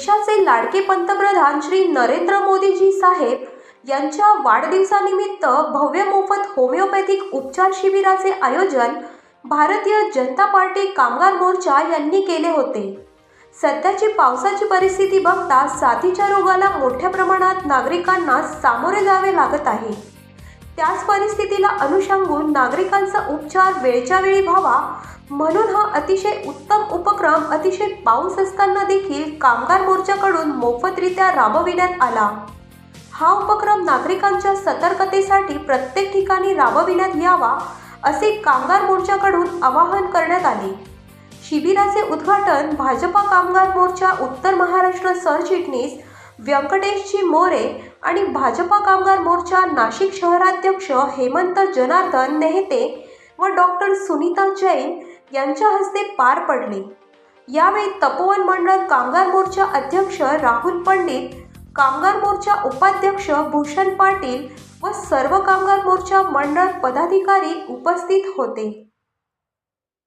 देशाचे लाडके पंतप्रधान श्री नरेंद्र मोदीजी साहेब यांच्या वाढदिवसानिमित्त भव्य मोफत होमिओपॅथिक उपचार शिबिराचे आयोजन भारतीय जनता पार्टी कामगार मोर्चा यांनी केले होते. सध्याची पावसाची परिस्थिती बघता साथीच्या रोगाला मोठ्या प्रमाणात नागरिकांना सामोरे जावे लागत आहे. त्याच परिस्थितीला अनुषंगून नागरिकांचा उपचार वेळच्या वेळी व्हावा म्हणून हा अतिशय उत्तम उपक्रम अतिशय पाऊस असताना देखील कामगार मोर्चाकडून मोफतरित्या राबविण्यात आला. हा उपक्रम नागरिकांच्या सतर्कतेसाठी प्रत्येक ठिकाणी राबविण्यात यावा असे कामगार मोर्चाकडून आवाहन करण्यात आले. शिबिराचे उद्घाटन भाजपा कामगार मोर्चा उत्तर महाराष्ट्र सरचिटणीस व्यंकटेशजी मोरे आणि भाजपा कामगार मोर्चा नाशिक शहराध्यक्ष हेमंत जनार्दन नेहते व डॉक्टर सुनीता जैन यांच्या हस्ते पार पडले. यावेळी तपोवन मंडळ कामगार मोर्चा अध्यक्ष राहुल पंडित कामगार मोर्चा उपाध्यक्ष भूषण पाटील व सर्व कामगार मोर्चा मंडळ पदाधिकारी उपस्थित होते.